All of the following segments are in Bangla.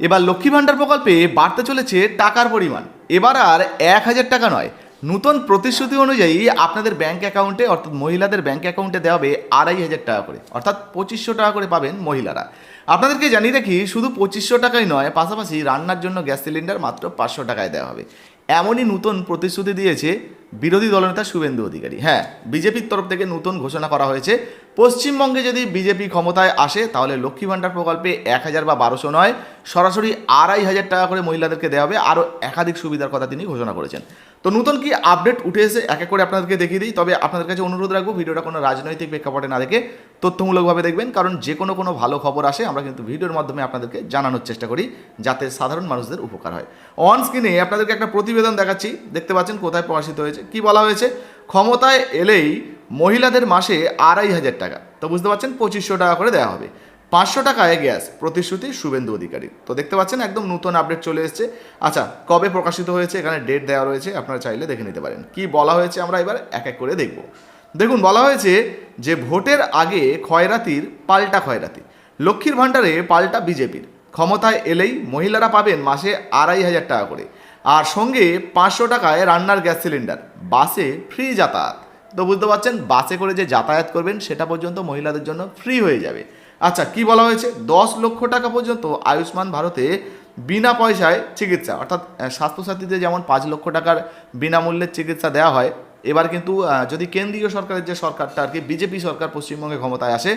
এবার লক্ষ্মী ভাণ্ডার প্রকল্পে বাড়তে চলেছে টাকার পরিমাণ। এবার আর এক হাজার টাকা নয়। নতুন প্রতিশ্রুতি অনুযায়ী আপনাদের ব্যাঙ্ক অ্যাকাউন্টে, অর্থাৎ মহিলাদের ব্যাঙ্ক অ্যাকাউন্টে দেওয়া হবে আড়াই হাজার টাকা করে, অর্থাৎ পঁচিশশো টাকা করে পাবেন মহিলারা। আপনাদেরকে জানিয়ে রাখি, শুধু পঁচিশশো টাকাই নয়, পাশাপাশি রান্নার জন্য গ্যাস সিলিন্ডার মাত্র পাঁচশো টাকায় দেওয়া হবে। এমনই নতুন প্রতিশ্রুতি দিয়েছে বিরোধী দলনেতা শুভেন্দু অধিকারী। হ্যাঁ বিজেপির তরফ থেকে নতুন ঘোষণা করা হয়েছে। পশ্চিমবঙ্গে যদি বিজেপি ক্ষমতায় আসে, তাহলে লক্ষ্মী ভাণ্ডার প্রকল্পে এক হাজার বা বারোশো নয়, সরাসরি আড়াই হাজার টাকা করে মহিলাদেরকে দেওয়া হবে। আরও একাধিক সুবিধার কথা তিনি ঘোষণা করেছেন। তো নতুন কি আপডেট উঠে এসে এক এক করে আপনাদেরকে দেখিয়ে দিই। তবে আপনাদের কাছে অনুরোধ রাখব, ভিডিওটা কোনো রাজনৈতিক প্রেক্ষাপটে না দেখে তথ্যমূলকভাবে দেখবেন। কারণ যে কোনো কোনো ভালো খবর আসে, আমরা কিন্তু ভিডিওর মাধ্যমে আপনাদেরকে জানানোর চেষ্টা করি, যাতে সাধারণ মানুষদের উপকার হয়। অন স্ক্রিনে আপনাদেরকে একটা প্রতিবেদন দেখাচ্ছি। দেখতে পাচ্ছেন কোথায় প্রকাশিত হয়েছে, কি বলা হয়েছে? ক্ষমতায় এলেই মহিলাদের মাসে আড়াই হাজার টাকা। তো বুঝতে পারছেন, পঁচিশশো টাকা করে দেওয়া হবে। পাঁচশো টাকায় গ্যাস প্রতিশ্রুতি শুভেন্দু অধিকারী। তো দেখতে পাচ্ছেন, একদম নতুন আপডেট চলে এসেছে। আচ্ছা কবে প্রকাশিত হয়েছে? এখানে ডেট দেওয়া রয়েছে, আপনারা চাইলে দেখে নিতে পারেন। কি বলা হয়েছে আমরা এবার এক এক করে দেখব। দেখুন, বলা হয়েছে যে ভোটের আগে খয়রাতির পাল্টা খয়রাতি লক্ষ্মীর ভাণ্ডারে পাল্টা বিজেপির। ক্ষমতায় এলেই মহিলারা পাবেন মাসে আড়াই হাজার টাকা করে। আর সঙ্গে পাঁচশো টাকায় রান্নার গ্যাস সিলিন্ডার। বাসে ফ্রি যাতায়াত। তো বুঝতে পারছেন, বাসে করে যে যাতায়াত করবেন, সেটা পর্যন্ত মহিলাদের জন্য ফ্রি হয়ে যাবে। আচ্ছা কি বলা হয়েছে? দশ লক্ষ টাকা পর্যন্ত আয়ুষ্মান ভারতে বিনা পয়সায় চিকিৎসা, অর্থাৎ স্বাস্থ্যসাথীদের যেমন পাঁচ লক্ষ টাকার বিনামূল্যের চিকিৎসা দেওয়া হয়, এবার কিন্তু যদি কেন্দ্রীয় সরকারের যে সরকারটা আর কি, বিজেপি সরকার পশ্চিমবঙ্গে ক্ষমতায় আসে,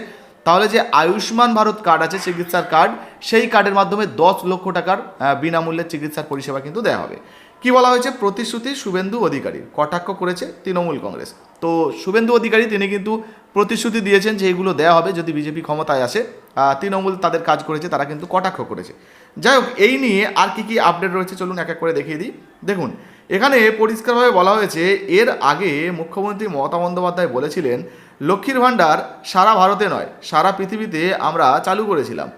তাহলে যে আয়ুষ্মান ভারত কার্ড আছে, চিকিৎসার কার্ড, সেই কার্ডের মাধ্যমে দশ লক্ষ টাকার বিনামূল্যে চিকিৎসার পরিষেবা কিন্তু দেওয়া হবে। কি বলা হয়েছে? প্রতিশ্রুতি শুভেন্দু অধিকারী। কটাক্ষ করেছে তৃণমূল কংগ্রেস। তো শুভেন্দু অধিকারী, তিনি কিন্তু প্রতিশ্রুতি দিয়েছেন যে এগুলো দেওয়া হবে যদি বিজেপি ক্ষমতায় আসে। তৃণমূল তাদের কাজ করেছে, তারা কিন্তু কটাক্ষ করেছে। যাই হোক, এই নিয়ে আর কি কি আপডেট রয়েছে চলুন এক এক করে দেখিয়ে দিই। দেখুন, এখানে পরিষ্কারভাবে বলা হয়েছে, এর আগে মুখ্যমন্ত্রী মমতা বন্দ্যোপাধ্যায় বলেছিলেন, লক্ষ্মীর ভাণ্ডার সারা ভারতে নয়, সারা পৃথিবীতে আমরা চালু করেছিলাম।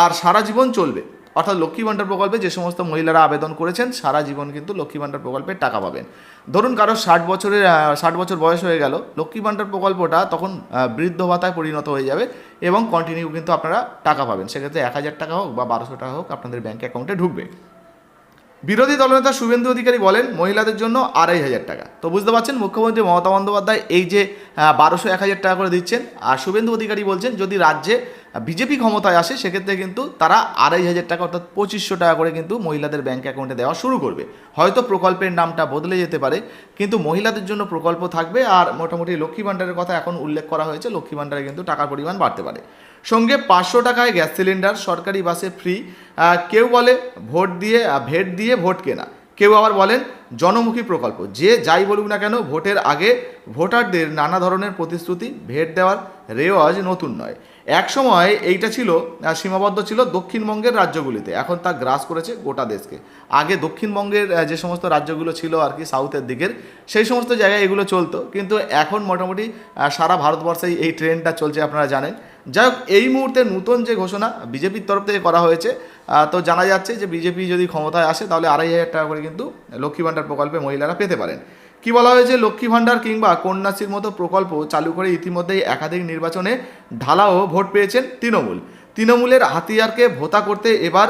আর সারা জীবন চলবে। অর্থাৎ লক্ষ্মী ভাণ্ডার প্রকল্পে যে সমস্ত মহিলারা আবেদন করেছেন, সারা জীবন কিন্তু লক্ষ্মী ভাণ্ডার প্রকল্পে টাকা পাবেন। ধরুন কারও ষাট বছরের ষাট বছর বয়স হয়ে গেল, লক্ষ্মী ভাণ্ডার প্রকল্পটা তখন বৃদ্ধ ভাতায় পরিণত হয়ে যাবে এবং কন্টিনিউ কিন্তু আপনারা টাকা পাবেন। সেক্ষেত্রে এক হাজার টাকা হোক বা বারোশো টাকা হোক আপনাদের ব্যাঙ্ক অ্যাকাউন্টে ঢুকবে। বিরোধী দলনেতা শুভেন্দু অধিকারী বলেন, মহিলাদের জন্য আড়াই হাজার টাকা। তো বুঝতে পারছেন, মুখ্যমন্ত্রী মমতা বন্দ্যোপাধ্যায় এই যে বারোশো, এক হাজার টাকা করে দিচ্ছেন। আর শুভেন্দু অধিকারী বলছেন, যদি রাজ্যে বিজেপি ক্ষমতায় আসে, সেক্ষেত্রে কিন্তু তারা আড়াই হাজার টাকা অর্থাৎ পঁচিশশো টাকা করে কিন্তু মহিলাদের ব্যাঙ্ক অ্যাকাউন্টে দেওয়া শুরু করবে। হয়তো প্রকল্পের নামটা বদলে যেতে পারে, কিন্তু মহিলাদের জন্য প্রকল্প থাকবে আর মোটামুটি লক্ষ্মী ভাণ্ডারের কথা এখন উল্লেখ করা হয়েছে, লক্ষ্মী ভাণ্ডারে কিন্তু টাকার পরিমাণ বাড়তে পারে। সঙ্গে পাঁচশো টাকায় গ্যাস সিলিন্ডার, সরকারি বাসে ফ্রি কেউ বলে ভোট দিয়ে ভেট দিয়ে ভোট কেনা। কেউ আবার বলেন জনমুখী প্রকল্প, যে যাই বলুক না কেন, ভোটের আগে ভোটারদের নানা ধরনের প্রতিশ্রুতি, ভেট দেওয়ার রেওয়াজ নতুন নয়। এক সময় এইটা ছিল সীমাবদ্ধ ছিল দক্ষিণবঙ্গের রাজ্যগুলিতে। এখন তা গ্রাস করেছে গোটা দেশকে। আগে দক্ষিণবঙ্গের যে সমস্ত রাজ্যগুলো ছিল আর কি সাউথের দিকের, সেই সমস্ত জায়গায় এগুলো চলতো। কিন্তু এখন মোটামুটি সারা ভারতবর্ষেই এই ট্রেনটা চলছে আপনারা জানেন। যাই হোক, এই মুহূর্তে নতুন যে ঘোষণা বিজেপির তরফ থেকে করা হয়েছে তো জানা যাচ্ছে যে বিজেপি যদি ক্ষমতায় আসে, তাহলে আড়াই হাজার টাকা করে কিন্তু লক্ষ্মী ভাণ্ডার প্রকল্পে মহিলারা পেতে পারেন। কি বলা হয়েছে? লক্ষ্মী ভাণ্ডার কিংবা কন্যাশ্রীর মতো প্রকল্প চালু করে ইতিমধ্যেই একাধিক নির্বাচনে ঢালাও ভোট পেয়েছেন তৃণমূল। তৃণমূলের হাতিয়ারকে ভোতা করতে এবার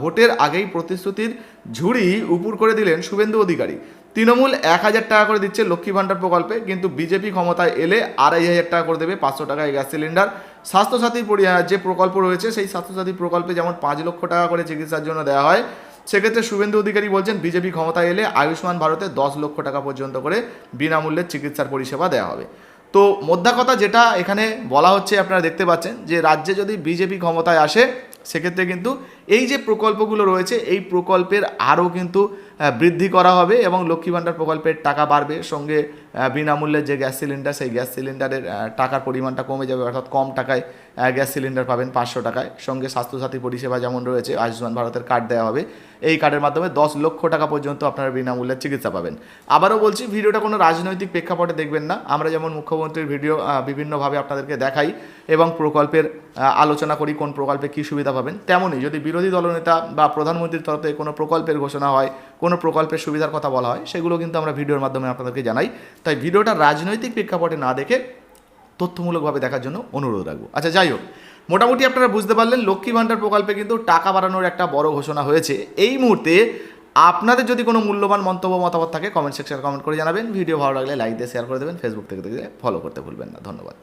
ভোটের আগেই প্রতিশ্রুতির ঝুড়ি উপুর করে দিলেন শুভেন্দু অধিকারী। তৃণমূল এক হাজার টাকা করে দিচ্ছে লক্ষ্মী ভাণ্ডার প্রকল্পে, কিন্তু বিজেপি ক্ষমতায় এলে আড়াই হাজার টাকা করে দেবে পাঁচশো টাকায় গ্যাস সিলিন্ডার। স্বাস্থ্যসাথী যে প্রকল্প রয়েছে, সেই স্বাস্থ্যসাথী প্রকল্পে যেমন পাঁচ লক্ষ টাকা করে চিকিৎসার জন্য দেওয়া হয় সেক্ষেত্রে শুভেন্দু অধিকারী বলছেন, বিজেপি ক্ষমতায় এলে আয়ুষ্মান ভারতে দশ লক্ষ টাকা পর্যন্ত করে বিনামূল্যে চিকিৎসার পরিষেবা দেওয়া হবে। তো মোদ্দা কথা যেটা এখানে বলা হচ্ছে, আপনারা দেখতে পাচ্ছেন যে রাজ্যে যদি বিজেপি ক্ষমতায় আসে, সেক্ষেত্রে কিন্তু এই যে প্রকল্পগুলো রয়েছে, এই প্রকল্পের আরও কিন্তু বৃদ্ধি করা হবে এবং লক্ষ্মী ভাণ্ডার প্রকল্পের টাকা বাড়বে। সঙ্গে আহ, বিনামূল্যের যে গ্যাস সিলিন্ডার সেই গ্যাস সিলিন্ডারের টাকার পরিমাণটা কমে যাবে অর্থাৎ কম টাকায় গ্যাস সিলিন্ডার পাবেন পাঁচশো টাকায়। সঙ্গে স্বাস্থ্যসাথী পরিষেবা যেমন রয়েছে আয়ুষ্মান ভারতের কার্ড দেওয়া হবে। এই কার্ডের মাধ্যমে দশ লক্ষ টাকা পর্যন্ত আপনারা বিনামূল্যে চিকিৎসা পাবেন। আবারও বলছি ভিডিওটা কোনো রাজনৈতিক প্রেক্ষাপটে দেখবেন না। আমরা যেমন মুখ্যমন্ত্রীর ভিডিও বিভিন্নভাবে আপনাদেরকে দেখাই এবং প্রকল্পের আলোচনা করি কোন প্রকল্পে কী সুবিধা পাবেন তেমনই যদি বিরোধী দলনেতা বা প্রধানমন্ত্রীর তরফে কোনো প্রকল্পের ঘোষণা হয় কোনো প্রকল্পের সুবিধার কথা বলা হয় সেগুলো কিন্তু আমরা ভিডিওর মাধ্যমে আপনাদেরকে জানাই। তাই ভিডিওটা রাজনৈতিক প্রেক্ষাপটে না দেখে তথ্যমূলকভাবে দেখার জন্য অনুরোধ রাখব। আচ্ছা যাই হোক, মোটামুটি আপনারা বুঝতে পারলেন, লক্ষ্মী ভাণ্ডার প্রকল্পে কিন্তু টাকা বাড়ানোর একটা বড় ঘোষণা হয়েছে। এই মুহূর্তে আপনাদের যদি কোনো মূল্যবান মন্তব্য, মতামত থাকে কমেন্ট সেকশনে কমেন্ট করে জানাবেন। ভিডিও ভালো লাগলে লাইক দিয়ে শেয়ার করে দেবেন ফেসবুক থেকে দেখলে ফলো করতে ভুলবেন না। ধন্যবাদ।